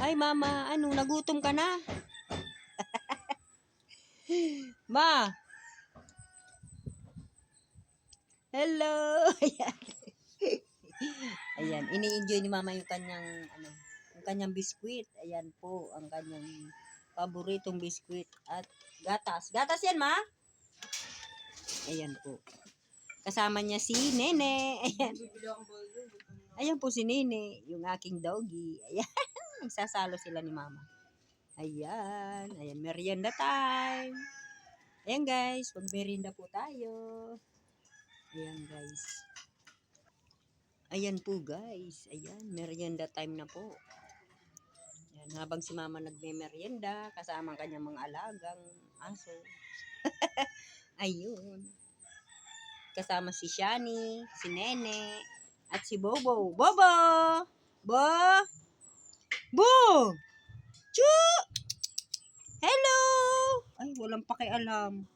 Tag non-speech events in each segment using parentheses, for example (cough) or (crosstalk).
Ay, mama, ano, nagutom ka na? (laughs) Ma! Hello! (laughs) Ayan. Ayan, ini-enjoy ni mama yung kanyang, ano, yung kanyang biskwit. Ayan po, ang kanyang paboritong biskwit. At gatas. Gatas yan, ma? Ayan po. Kasama niya si Nene. (laughs) Ayan. Ayan po si Nene, yung aking doggy. Ayan. Nagsasalo sila ni mama. Ayan. Ayan, merienda time. Ayan guys, mag-merienda po tayo. Ayan guys. Ayan po guys. Ayan, merienda time na po. Ayan, habang si mama nagme-merienda, kasama ang kanyang mga alagang aso. (laughs) Ayun. Kasama si Shani, si Nene, at si Bobo. Bobo! Bo! Bo! Chu! Hello! Ay, walang pakialam.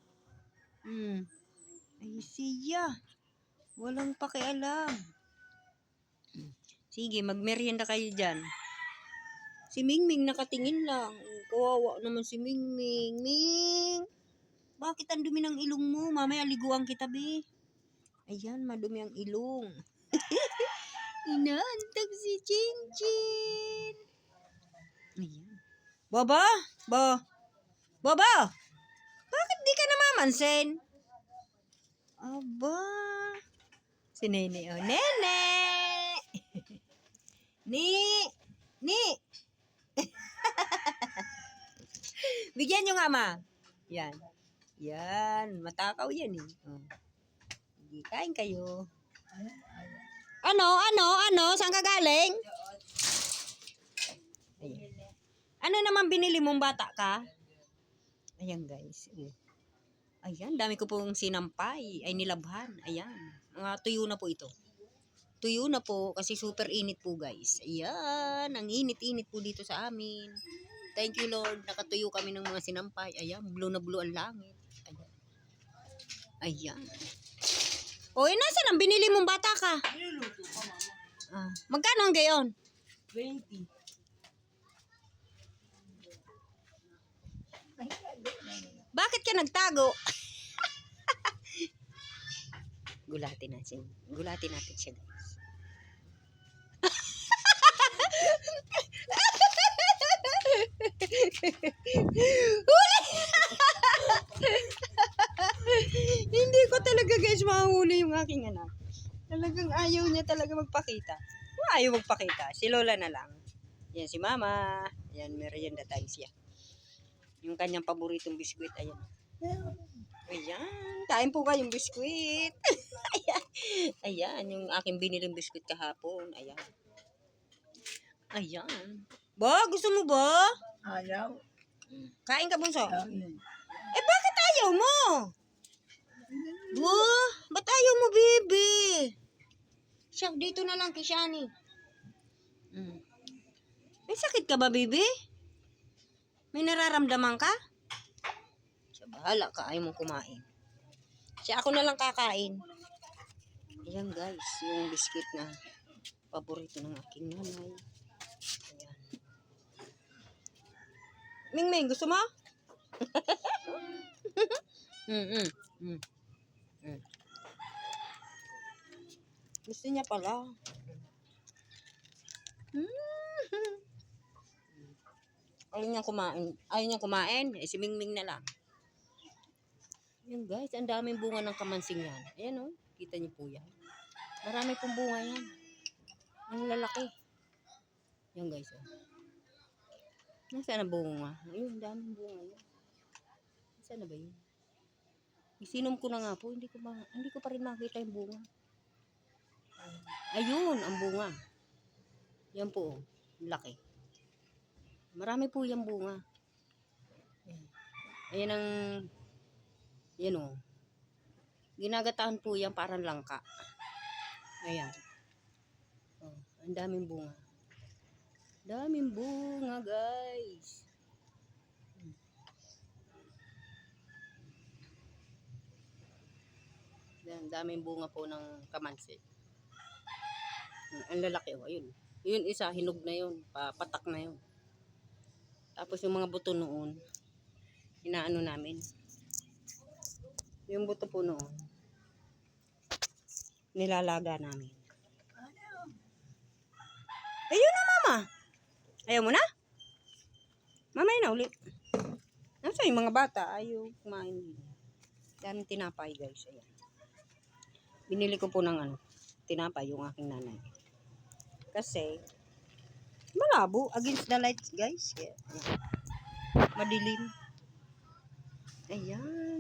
Hmm. Ay, siya. Walang pakialam. Sige, magmerienda kayo dyan. Si Mingming nakatingin lang. Kawawa naman si Mingming. Ming! Bakit ang dumi ng ilong mo? Mamaya liguan kita, be. Ayan, madumi ang ilong. (laughs) Inaantag si Chinchin. Ayan. Baba? Ba? Baba? Bakit di ka namamansin? Aba. Si Nene, oh. Nene! (laughs) Ni! Ni! (laughs) Bigyan nyo nga, ma. Yan. Yan. Matakaw yan, eh. Oh. Kain kayo. Ano? Ano? Ano? Saan ka galing? Ayan. Ano naman binili mong bata ka? Ayan guys. Oh. Ayan, dami ko pong sinampay. Ay nilabhan. Ayan. Mga tuyo na po ito. Tuyo na po kasi super init po guys. Ayan. Ang init-init po dito sa amin. Thank you Lord. Nakatuyo kami ng mga sinampay. Ayan. Blue na blue ang langit. Ayan. Ayan. O, eh, nasaan ang binili mong bata ka? Niluluto pa, mama. Ah, magkano ang gayon? 20. Bakit ka nagtago? (laughs) gulatin natin. Gulatin natin siya, guys. (laughs) Hindi ko talaga guys mahuli yung aking anak. Talagang ayaw niya talaga magpakita. Ayaw magpakita. Si Lola na lang. Yan si Mama. Yan, merienda time siya. Yung kanyang paboritong biskwit. Ayan. Ayan. Kain po kayong biskwit. (laughs) Ayan. Ayan. Yung aking biniling biskwit kahapon. Ayan. Ayan. Ba, gusto mo ba? Ayaw. Kain ka, bunso. Ayun. Eh, bakit ayaw mo? Bo, ba't ayaw mo, baby? Siya, dito na lang kay Shani. Mm. May sakit ka ba, baby? May nararamdaman ka? Siya, bahala ka. Ayaw mo kumain. Siya, ako na lang kakain. Ayan, guys. Yung biscuit na paborito ng aking nanay. Ayan. Ming-ming, gusto mo? (laughs) mm mm mm. mm. Gusto niya pala. Mm. Ayaw niya kumain. Ayaw niya kumain. Eh, si Mingming na lang. Yan guys, ang daming bunga ng kamansing yan. Ayan oh, kita niyo po yan. Marami pong bunga yan. Ang lalaki. Yan guys oh. Nasaan na bunga? Ayun, daming bunga yan. Nasaan na ba yun? Isinom ko na nga po, hindi ko, ma hindi ko pa rin makita yung bunga. Ayun, ang bunga. Yan po, oh. laki. Marami po yung bunga. Ayan. Ayan ang, yan o. Ginagataan po yan parang langka. Ayan. Oh, ang daming bunga. Daming bunga, guys. Ang daming bunga po ng kamansi. Ang lalaki oh, ayun. Yun isa, hinog na yun. Papatak na yun. Tapos yung mga buto noon, inaano namin. Yung buto po noon, nilalaga namin. Ayun na, mama. Ayaw mo na? Mamaya na ulit. Nasa yung mga bata, ayaw kumain din. Daming tinapay, guys. Ayan. Binili ko po ng ano, tinapay yung aking nanay. Kasi, malabo. Against the lights, guys. Ayan. Madilim. Ayan.